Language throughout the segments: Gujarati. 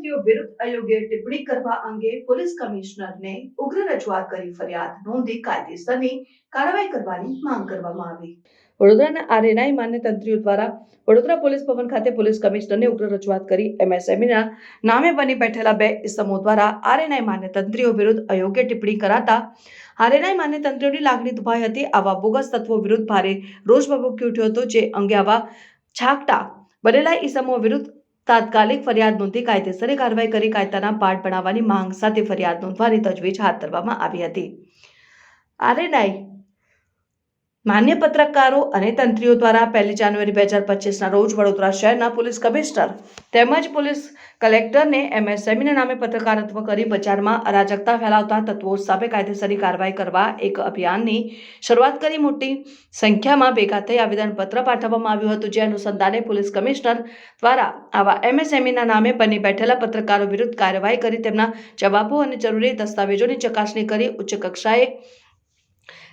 તંત્રીઓ વિરુદ્ધ અયોગ્ય ટિપ્પણી કરવા અંગે પોલીસ કમિશનરને ઉગ્ર રજૂઆત કરી ફરિયાદ નોંધી કાયદેસરની કાર્યવાહી કરવાની માંગ કરવામાં આવી. વડોદરાના આરએનઆઈ માન્ય તંત્રીઓ દ્વારા વડોદરા પોલીસ ભવન ખાતે પોલીસ કમિશનરને ઉગ્ર રજૂઆત કરી એમએસએમઈના નામે બની બેઠેલા બે ઇસમો દ્વારા આરએનઆઈ માન્ય તંત્રીઓ વિરુદ્ધ અયોગ્ય ટિપ્પણી કરાતા આરએનઆઈ માન્ય તંત્રીઓની લાગણી દુભાઈ હતી. આવા બોગસ તત્વો વિરુદ્ધ ભારે રોષ ભભૂકી ઉઠ્યો હતો, જે અંગે આવા છાકટા બનેલા ઇસમો વિરુદ્ધ તાત્કાલિક ફરિયાદ નોંધી કાયદેસરે કાર્યવાહી કરી કાયદાના પાઠ બનાવવાની માંગ સાથે ફરિયાદ નોંધવાની તજવીજ હાથ ધરવામાં આવી હતી. આરએનઆઈ માન્ય પત્રકારો અને તંત્રીઓ દ્વારા પહેલી જાન્યુઆરી બે હજાર પચીસના રોજ વડોદરા શહેરના પોલીસ કમિશનર તેમજ પોલીસ કલેક્ટરને એમએસએમઈના નામે પત્રકારત્વ કરી બજારમાં અરાજકતા ફેલાવતા તત્વો સામે કાયદેસરની કાર્યવાહી કરવા એક અભિયાનની શરૂઆત કરી. મોટી સંખ્યામાં ભેગા થઈ આવેદનપત્ર પાઠવવામાં આવ્યું હતું. જે અનુસંધાને પોલીસ કમિશનર દ્વારા આવા એમએસએમઈના નામે બની બેઠેલા પત્રકારો વિરુદ્ધ કાર્યવાહી કરી તેમના જવાબો અને જરૂરી દસ્તાવેજોની ચકાસણી કરી ઉચ્ચ કક્ષાએ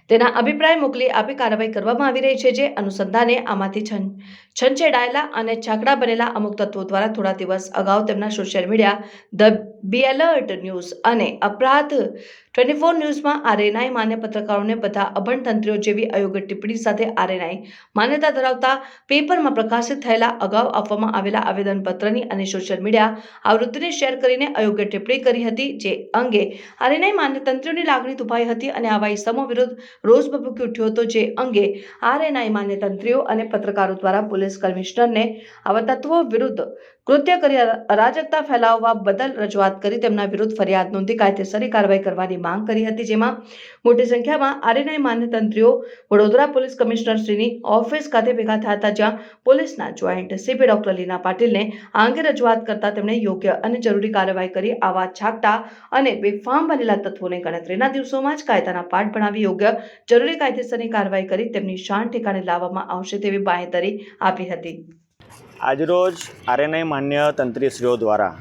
તેના અભિપ્રાય મોકલી આપી કાર્યવાહી કરવામાં આવી રહી છે જે અનુસંધાને આમાંથી છન, છંછેડાયેલા અને છાકડા બનેલા અમુક તત્વો દ્વારા થોડા દિવસ અગાઉ તેમના social media the be alert news અને અપરાધ. ટ્વેન્ટી ફોર ન્યૂઝમાં આરએનઆઈ માન્ય પત્રકારોને બધા અભણ તંત્રીઓ જેવી અયોગ્ય ટિપ્પણી સાથે આરએનઆઈ માન્યતા ધરાવતા પેપરમાં પ્રકાશિત થયેલા અગાઉ આપવામાં આવેલા આવેદનપત્રની અને સોશિયલ મીડિયા આવૃત્તિને શેર કરીને અયોગ્ય ટિપ્પણી કરી હતી, જે અંગે આરએનઆઈ માન્ય તંત્રીઓની લાગણી દુભાઈ હતી અને આવા ઇસમો વિરુદ્ધ રોષ ભભૂકી ઉઠ્યો હતો, જે અંગે આરએનઆઈ માન્ય તંત્રીઓ અને પત્રકારો દ્વારા પોલીસ કમિશનરને આવા તત્વો વિરુદ્ધ કૃત્ય કરી અરાજકતા ફેલાવવા બદલ રજૂઆત કરી, તેમના વિરુદ્ધ ફરિયાદ નોંધી કાયદેસરની કાર્યવાહી કરવાની માંગ કરી હતી, જેમાં મોટી સંખ્યામાં આરએનઆઈ માન્યતંત્રીઓ વડોદરા પોલીસ કમિશનરશ્રીની ઓફિસ ખાતે ભેગા થયા હતા, જ્યાં પોલીસના જોઈન્ટ સીપી ડોક્ટર લીના પાટીલને આ અંગે રજૂઆત કરતા તેમણે યોગ્ય અને જરૂરી કાર્યવાહી કરી, આવા છાકટા અને બેફામ બનેલા તત્વોને ગણતરીના દિવસોમાં જ કાયદાના પાઠ ભણાવી યોગ્ય જરૂરી કાયદેસરની કાર્યવાહી કરી, તેમની શાન ઠેકાણે લાવવામાં આવશે તેવી બાંહેધરી આપી હતી. આજરોજ આરએનઆઈ માન્ય તંત્રીશ્રીઓ દ્વારા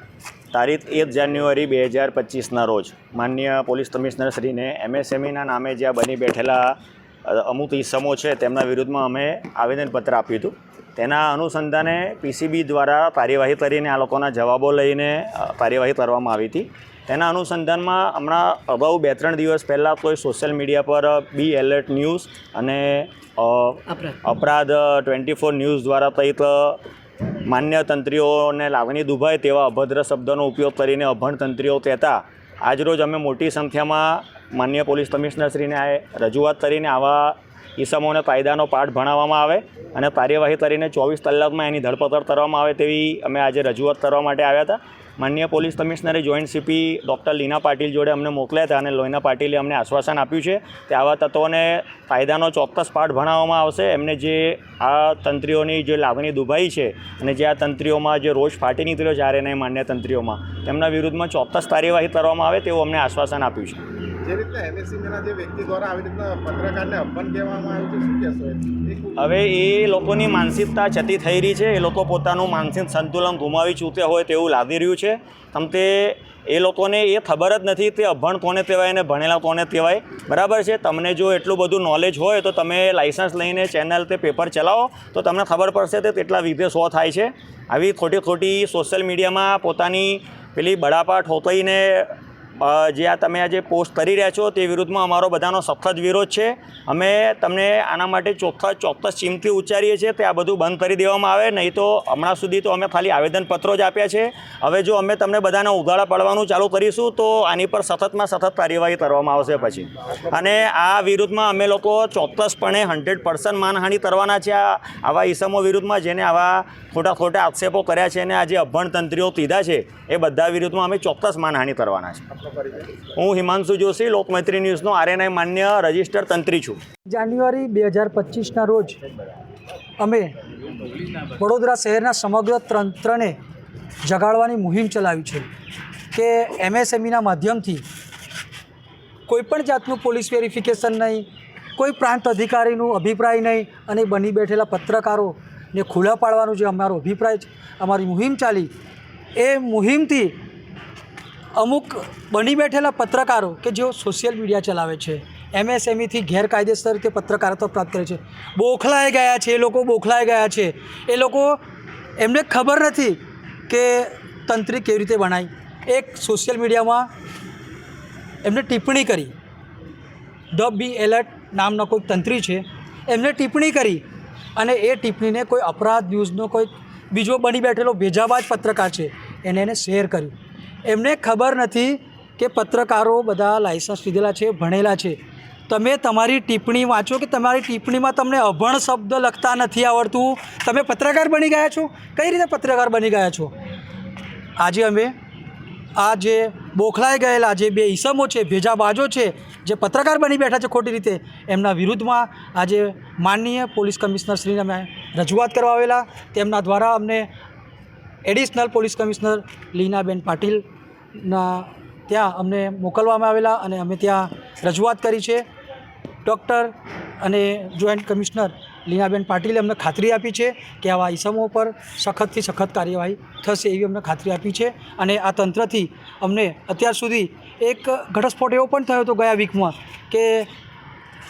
તારીખ એક જાન્યુઆરી બે હજાર પચીસના રોજ માન્ય પોલીસ કમિશનર શ્રીને એમએસએમઈના નામે જ્યાં બની બેઠેલા અમુક ઇસમો છે તેમના વિરુદ્ધમાં અમે આવેદનપત્ર આપ્યું હતું. તેના અનુસંધાને પીસીબી દ્વારા કાર્યવાહી કરીને આ લોકોના જવાબો લઈને કાર્યવાહી કરવામાં આવી હતી. તેના અનુસંધાનમાં હમણાં અગાઉ બે ત્રણ દિવસ પહેલાં કોઈ સોશિયલ મીડિયા પર બી એલર્ટ ન્યૂઝ અને અપરાધ. ટ્વેન્ટી ફોર ન્યૂઝ દ્વારા કંઈક માન્ય તંત્રીઓને લાગણી દુભાય તેવા અભદ્ર શબ્દોનો ઉપયોગ કરીને અભણ તંત્રીઓ કહેતા, આજરોજ અમે મોટી સંખ્યામાં માન્ય પોલીસ કમિશનરશ્રીને આ રજૂઆત કરીને આવા ઈસમોને કાયદાનો પાઠ ભણાવવામાં આવે અને કાર્યવાહી કરીને ચોવીસ કલાકમાં એની ધરપકડ કરવામાં આવે તેવી અમે આજે રજૂઆત કરવા માટે આવ્યા હતા. માન્ય પોલીસ કમિશનરે joint CP doctor Leena Patil જોડે અમને મોકલ્યા હતા અને લોહીના પાટીલે અમને આશ્વાસન આપ્યું છે કે આવા તત્વોને કાયદાનો ચોક્કસ પાઠ ભણાવવામાં આવશે. એમને જે આ તંત્રીઓની જે લાગણી દુભાઈ છે અને જે આ તંત્રીઓમાં જે રોષ ફાટી નીકળ્યો છે આરએનઆઈ માન્ય તંત્રીઓમાં, તેમના વિરુદ્ધમાં ચોક્કસ કાર્યવાહી કરવામાં આવે તેવું અમને આશ્વાસન આપ્યું છે. જે રીતના એમએસસીના જે વ્યક્તિ આવી રીતના પત્રકારને અપમાન હવે એ લોકોની માનસિકતા છતી થઈ રહી છે, એ લોકો પોતાનું માનસિક સંતુલન ગુમાવી ચૂક્યા હોય તેવું લાગી રહ્યું છે. તમ તે એ લોકોને એ ખબર જ નથી તે અભણ કોને કહેવાય અને ભણેલા કોને કહેવાય. બરાબર છે? તમને જો એટલું બધું નોલેજ હોય તો તમે લાઇસન્સ લઈને ચેનલ તે પેપર ચલાવો, તો તમને ખબર પડશે તે કેટલા વિધે શો થાય છે. આવી ખોટી ખોટી સોશિયલ મીડિયામાં પોતાની પેલી બળાપા ઠોકાઈને જે આ તમે આજે પોસ્ટ કરી રહ્યા છો તે વિરુદ્ધમાં અમારો બધાનો સખત વિરોધ છે. અમે તમને આના માટે ચોખ્ખા ચોક્કસ ચીમથી ઉચ્ચારીએ છીએ તે આ બધું બંધ કરી દેવામાં આવે, નહીં તો હમણાં સુધી તો અમે ખાલી આવેદનપત્રો જ આપ્યા છે. હવે જો અમે તમને બધાને ઉઘાડા પાડવાનું ચાલુ કરીશું તો આની પર સતતમાં સતત કાર્યવાહી કરવામાં આવશે પછી. અને આ વિરુદ્ધમાં અમે લોકો ચોક્કસપણે હંડ્રેડ પર્સન્ટ માનહાનિ કરવાના છે આવા ઈસમો વિરુદ્ધમાં જેને આવા ખોટા ખોટા આક્ષેપો કર્યા છે અને આ જે અભણતંત્રીઓ કીધા છે એ બધા વિરુદ્ધમાં અમે ચોક્કસ માનહાનિ કરવાના છે. આપનો પરિચય હું હિમાંશુ જોશી, લોકમૈત્રી ન્યૂઝનો આરએનઆઈ માન્ય રજિસ્ટર તંત્રી છું. જાન્યુઆરી બે હજાર પચીસના રોજ અમે વડોદરા શહેરના સમગ્ર તંત્રને જગાડવાની મુહિમ ચલાવી છે કે એમએસએમઈના માધ્યમથી કોઈપણ જાતનું પોલીસ વેરિફિકેશન નહીં, કોઈ પ્રાંત અધિકારીનું અભિપ્રાય નહીં અને બની બેઠેલા પત્રકારોને ખુલ્લા પાડવાનું જે અમારો અભિપ્રાય છે, અમારી મુહિમ ચાલી, એ મુહિમથી અમુક બની બેઠેલા પત્રકારો કે જેઓ સોશિયલ મીડિયા ચલાવે છે એમએસએમઈથી ગેરકાયદેસર રીતે પત્રકારત્વ પ્રાપ્ત કરે છે. બોખલાઈ ગયા છે, એ લોકો બોખલાઈ ગયા છે. એ લોકો એમને ખબર નથી કે તંત્રી કેવી રીતે બનાવી એક સોશિયલ મીડિયામાં એમને ટિપ્પણી કરી. ધ બી એલર્ટ નામનો કોઈ તંત્રી છે, એમને ટિપ્પણી કરી અને એ ટિપ્પણીને કોઈ અપરાધ ન્યૂઝનો કોઈ બીજો બની બેઠેલો ભેજાબાજ પત્રકાર છે, એને એને શેર કર્યું. એમને ખબર નથી કે પત્રકારો બધા લાયસન્સ લીધેલા છે, ભણેલા છે. તમે તમારી ટિપ્પણી વાંચો કે તમારી ટિપ્પણીમાં તમને અભણ શબ્દ લખતા નથી આવડતું? તમે પત્રકાર બની ગયા છો? કઈ રીતે પત્રકાર બની ગયા છો? આજે અમે આ જે બોખલાઈ ગયેલા જે બે ઈસમો છે, ભેજાબાજો છે, જે પત્રકાર બની બેઠા છે ખોટી રીતે, એમના વિરુદ્ધમાં આજે માનનીય પોલીસ કમિશનરશ્રીને અમે રજૂઆત કરવા આવેલા. તેમના દ્વારા અમને એડિશનલ પોલીસ કમિશનર લીનાબેન પાટીલના ત્યાં અમને મોકલવામાં આવેલા અને અમે ત્યાં રજૂઆત કરી છે. ડૉક્ટર અને જોઈન્ટ કમિશનર લીનાબેન પાટીલે અમને ખાતરી આપી છે કે આવા ઈસમો પર સખતથી સખત કાર્યવાહી થશે એવી અમને ખાતરી આપી છે અને આ તંત્રથી અમને અત્યાર સુધી એક ઘટસ્ફોટ એવો પણ થયો હતો ગયા વીકમાં કે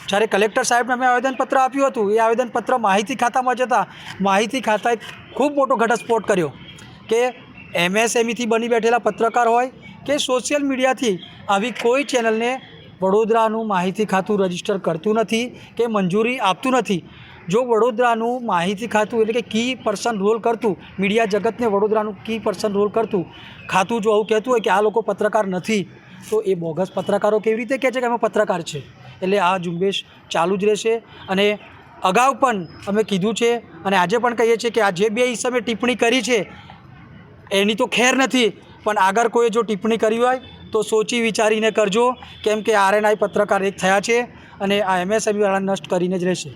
જ્યારે કલેક્ટર સાહેબને અમે આવેદનપત્ર આપ્યું હતું, એ આવેદનપત્ર માહિતી ખાતામાં જતાં માહિતી ખાતાએ ખૂબ મોટો ઘટસ્ફોટ કર્યો કે એમએસએમઈથી બની બેઠેલા પત્રકાર હોય કે સોશિયલ મીડિયાથી આવી કોઈ ચેનલને વડોદરાનું માહિતી ખાતું રજિસ્ટર કરતું નથી કે મંજૂરી આપતું નથી. જો વડોદરાનું માહિતી ખાતું એટલે કે કી પર્સન રોલ કરતું મીડિયા જગતને વડોદરાનું કી પર્સન રોલ કરતું, ખાતું જો આવું કહેતું હોય કે આ લોકો પત્રકાર નથી, તો એ બોગસ પત્રકારો કેવી રીતે કહે છે કે અમે પત્રકાર છે? એટલે આ ઝુંબેશ ચાલુ જ રહેશે અને અગાઉ પણ અમે કીધું છે અને આજે પણ કહીએ છીએ કે આ જે બે ઈસમે ટિપ્પણી કરી છે એની તો ખેર નથી પણ આગળ કોઈ જો ટિપ્પણી કરી હોય તો સોચી વિચારીને કરજો કેમ કે આરએનઆઈ પત્રકાર એક થયા છે અને આ એમએસએમઈ વાળા નષ્ટ કરીને જ રહેશે.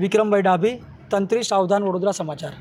વિક્રમભાઈ ડાભી તંત્રી સાવધાન વડોદરા સમાચાર.